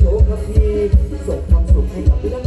โชคคำพีส่งความสุขให้กับทุกท่าน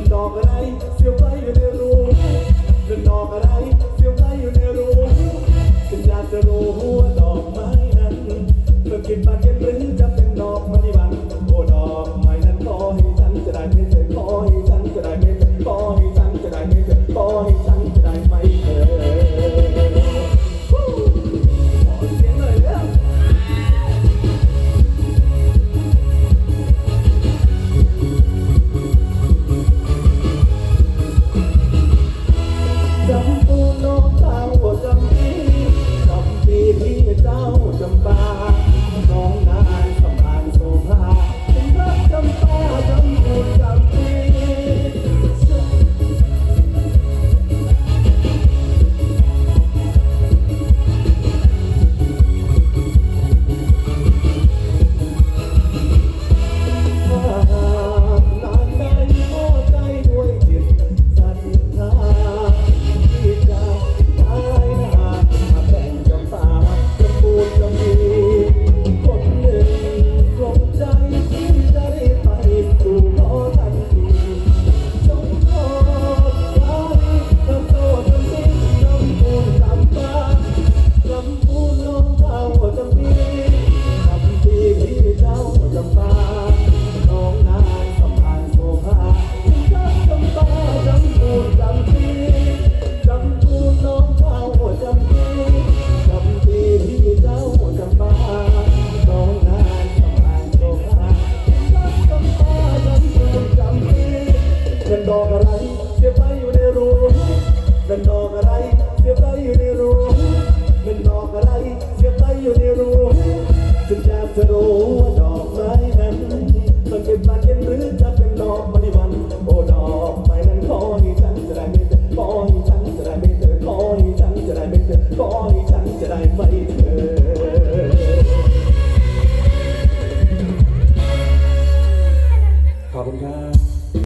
นดอกอะไรเสียวไปอยู่ในรูเล่นดอกอะไรเสียวไปอยู่ในรูฉันอยากจะรู้ว่าดอกไม้นั้นเธอกินบานเย็นหรือ Oh. จะรู้ว่าดอกไม้นั้นต้องเก็บบานเย็นหรือจะเป็นดอกมณีวัน โอ้ดอกไม้นั้นขอให้ฉันจะได้ไม่เจอขอให้ฉันจะได้ไม่เจอขอให้ฉันจะได้ไม่เจอขอให้ฉันจะได้ไม่